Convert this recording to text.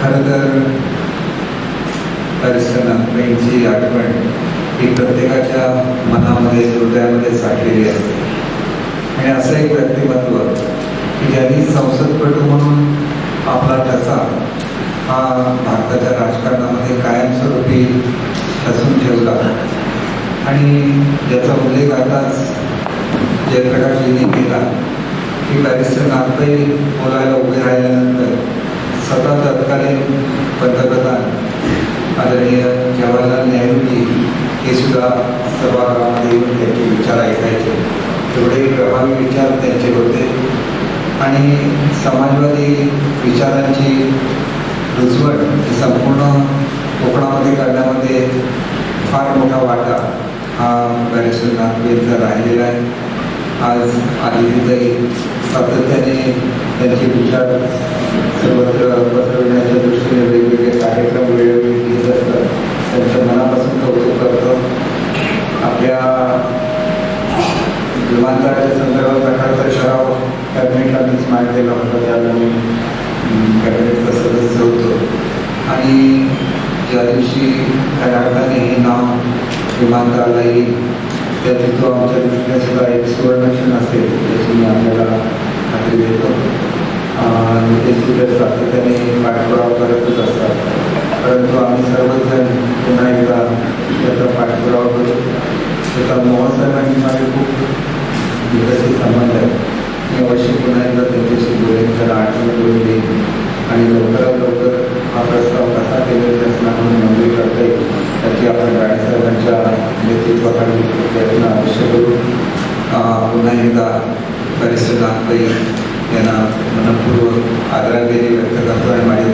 खरं तर परिसराची आठवण ही प्रत्येकाच्या मनामध्ये हृदयामध्ये साठलेली असते. आणि असं एक व्यक्तिमत्व की ज्यांनी संसदपटू म्हणून आपला ठसा हा भारताच्या राजकारणामध्ये कायमस्वरूपी ठसून ठेवला. आणि ज्याचा उल्लेख आताच जयप्रकाशजींनी केला की बॅरिस्टर नागपै बोलायला उभे राहिल्यानंतर स्वतः तत्कालीन पंतप्रधान आदरणीय जवाहरलाल नेहरूजी हे सुद्धा सभागृहामध्ये येऊन त्यांचे विचार ऐकायचे. एवढे प्रभावी विचार त्यांचे होते. आणि समाजवादी विचारांची रुजवट संपूर्ण कोकणामध्ये करण्यामध्ये फार मोठा वाटा हा बॅरिस्टर राहिलेला आहे. आज आदितीताई सातत्याने त्यांचे विचार सर्वत्र पसरविण्याच्या दृष्टीने वेगवेगळे कार्यक्रम वेळोवेळी घेत असतात. त्यांचं मनापासून कौतुक करतो. आपल्या विमानतळाच्या संदर्भात प्रकारचा ठराव कॅबिनेटला मीच मांडलेला होता त्याला मी अं, कॅबिनेटचा सदस्य होतो आणि ज्या दिवशी खऱ्या अर्थाने हे नाव विमानतळाला येईल त्या तिथं आमच्या दृष्टीने सुद्धा एक सुवर्णक्षण असेल याची मी आपल्याला खात्री देतो. अं, ते सुद्धा सातत्याने पाठपुरावा करतच असतात. परंतु आम्ही सर्वजण पुन्हा एकदा त्याचा पाठपुरावा करू. त्याचा मोहन साहेबांनी माझे खूप विकसित संबंध आहे मी अवश्य पुन्हा एकदा त्यांच्याशी बोलेन त्याला आठवण करून देईन. आणि लवकरात लवकर हा प्रस्ताव कसा केंद्र शासनाकडून मंजूर करता येईल त्याची आपण राणेसाहेबांच्या नेतृत्वाखाली प्रयत्न अवश्य करू. पुन्हा एकदा परिस्थिती नागपई येईल. मनपूर्वक आदरांजली व्यक्त करतो आणि माझे